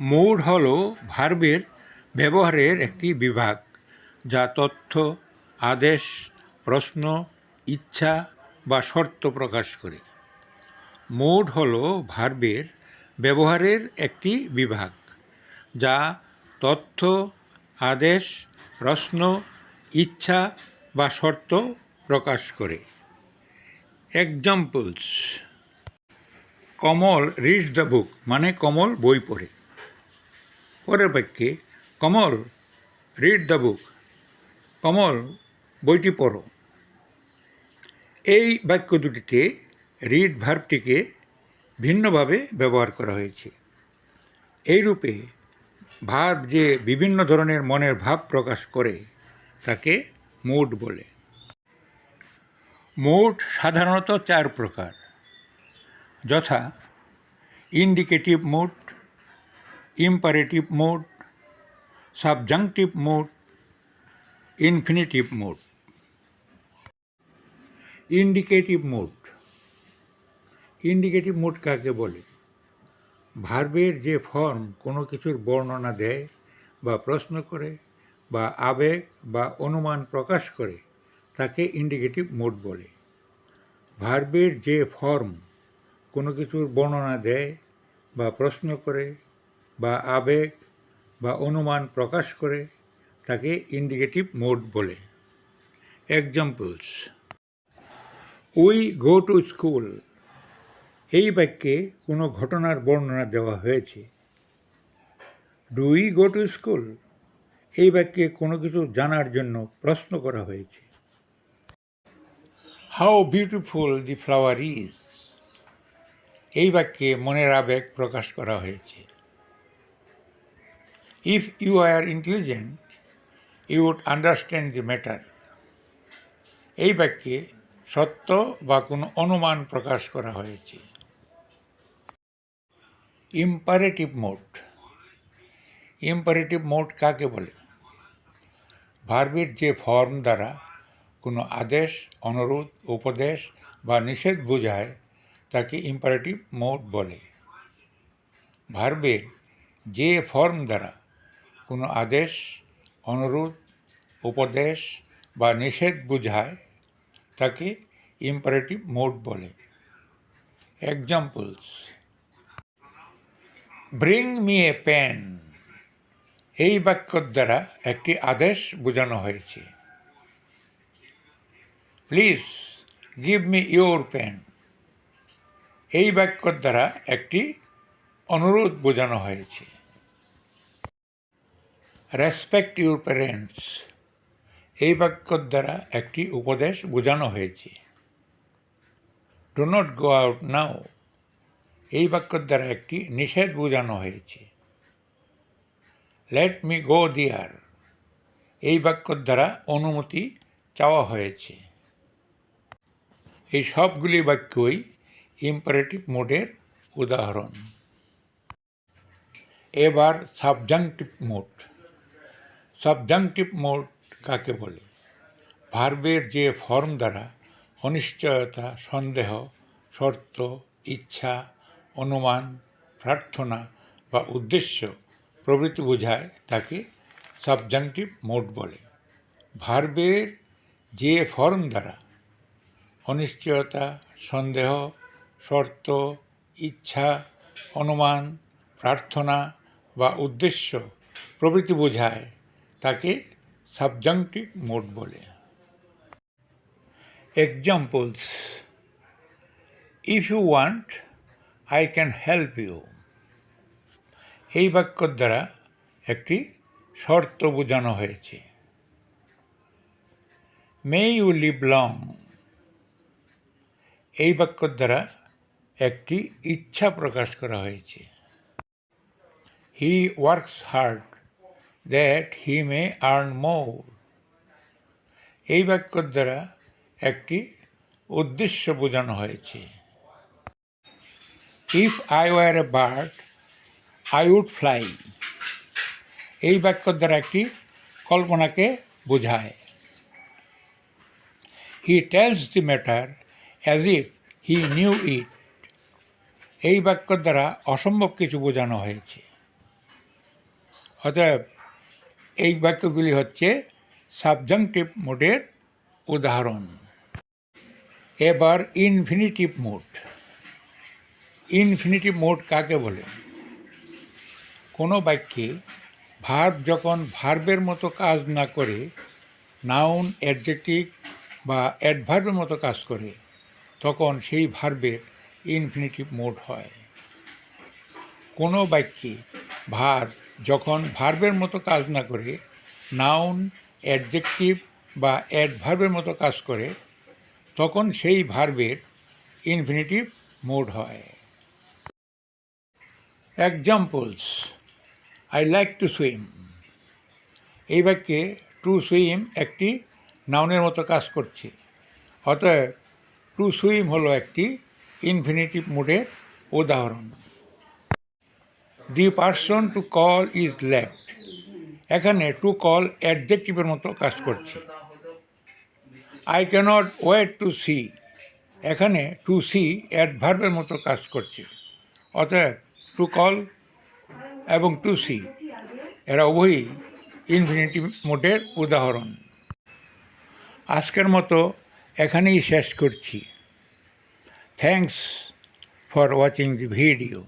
Mode হল ভার্বের ব্যবহারের একটি বিভাগ, যা তথ্য, আদেশ, প্রশ্ন, ইচ্ছা বা শর্ত প্রকাশ করে। মোড হল ভার্বের ব্যবহারের একটি বিভাগ, যা তথ্য, আদেশ, প্রশ্ন, ইচ্ছা বা শর্ত প্রকাশ করে। Examples Kamal read the book মানে কমল বই পড়ে। পরের বাক্যে কমল রিড দ্য বুক কমল, বইটি পড়ো। এই বাক্য দুটিতে রিড ভার্বটিকে ভিন্নভাবে ব্যবহার করা হয়েছে। এই রূপে ভার্ব যে বিভিন্ন ধরনের মনের ভাব প্রকাশ করে, তাকে মুড বলে। মুড সাধারণত চার প্রকার। যথা indicative mood imperative mood subjunctive mood infinitive mood indicative mood indicative mood কাকে বলে? ভার্বের যে ফর্ম কোনো কিছুর বর্ণনা দেয় বা প্রশ্ন করে বা আবেগ বা অনুমান প্রকাশ করে, তাকে ইন্ডিকেটিভ মুড বলে। ভার্বের যে ফর্ম কোনো কিছুর বর্ণনা দেয় বা প্রশ্ন করে বা আবেগ বা অনুমান প্রকাশ করে তাকে ইন্ডিকেটিভ মোড বলে। Examples we go to school এই বাক্যে কোনো ঘটনার বর্ণনা দেওয়া হয়েছে। Do we go to school এই বাক্যে কোনো কিছু জানার জন্য প্রশ্ন করা হয়েছে। How beautiful the flower is এই বাক্যে মনের আবেগ প্রকাশ করা হয়েছে। If you are intelligent you would understand the matter এই বাক্যে সত্য বা কোনো অনুমান প্রকাশ করা হয়েছে। ইম্পারেটিভ মোড ইম্পারেটিভ মোড কাকে বলে? ভার্বের যে ফর্ম দ্বারা কোনো আদেশ, অনুরোধ, উপদেশ বা নিষেধ বোঝায়, তাকে ইম্পারেটিভ মোড বলে। ভার্বের যে ফর্ম দ্বারা কোনো আদেশ, অনুরোধ, উপদেশ বা নিষেধ বোঝায়, তাকে ইম্পারেটিভ মোড বলে। Examples bring me a pen এই বাক্যর দ্বারা একটি আদেশ বোঝানো হয়েছে। Please give me your pen এই বাক্যর দ্বারা একটি অনুরোধ বোঝানো হয়েছে। রেসপেক্ট ইউর প্যারেন্টস এই বাক্যর দ্বারা একটি উপদেশ বোঝানো হয়েছে। Do not go out now এই বাক্যর দ্বারা একটি নিষেধ বোঝানো হয়েছে। লেট মি গো দিয়ার এই বাক্যর দ্বারা অনুমতি চাওয়া হয়েছে। এই সবগুলি বাক্যই ইম্পারেটিভ মোডের উদাহরণ। এবার সাবজাংটিভ মোড সাবজাংটিভ মোড কাকে বলে? ভার্বের যে ফর্ম দ্বারা অনিশ্চয়তা, সন্দেহ, শর্ত, ইচ্ছা, অনুমান, প্রার্থনা বা উদ্দেশ্য প্রভৃতি বোঝায় তাকে সাবজাংটিভ মোড বলে। ভার্বের যে ফর্ম দ্বারা অনিশ্চয়তা, সন্দেহ, শর্ত, ইচ্ছা, অনুমান, প্রার্থনা বা উদ্দেশ্য প্রভৃতি বোঝায় তাকে সাবজাংটিভ মোড বলে। Examples if you want I can help you এই বাক্যর দ্বারা একটি শর্ত বোঝানো হয়েছে। মে ইউ লিভ লং এই বাক্যর দ্বারা একটি ইচ্ছা প্রকাশ করা হয়েছে। He works hard that he may earn more এই বাক্যর দ্বারা একটি উদ্দেশ্য বোঝানো হয়েছে। If I were a bird I would fly এই বাক্যর দ্বারা একটি কল্পনাকে বোঝায়। He tells the matter as if he knew it এই বাক্যর দ্বারা অসম্ভব কিছু বোঝানো হয়েছে। অতএব এই বাক্যগুলি হচ্ছে সাবজাংটিভ মোডের উদাহরণ। এবার ইনফিনিটিভ মোড ইনফিনিটিভ মোড কাকে বলে? কোনো বাক্যে ভার্ব যখন ভার্বের মতো কাজ না করে নাউন অ্যাডজেক্টিভ বা অ্যাডভার্বের মতো কাজ করে, তখন সেই ভার্বের ইনফিনিটিভ মোড হয়। কোনো বাক্যে ভার যখন ভার্বের মতো কাজ না করে নাউন অ্যাডজেক্টিভ বা অ্যাডভার্বের মতো কাজ করে, তখন সেই ভার্বের ইনফিনিটিভ মোড হয়। Examples I like to swim এই বাক্যে টু সুইম একটি নাউনের মতো কাজ করছে। অতএব টু সুইম হলো একটি ইনফিনিটিভ মোডের উদাহরণ। The person to call is left এখানে টু কল অ্যাডজেক্টিভের মতো কাজ করছে। I can't wait to see এখানে টু সি অ্যাডভার্বের মতো কাজ করছে। অতএব টু কল এবং টু সি এরা উভয়ই ইনফিনিটিভ মোডের উদাহরণ। আজকের মতো এখানেই শেষ করছি। Thanks for watching the video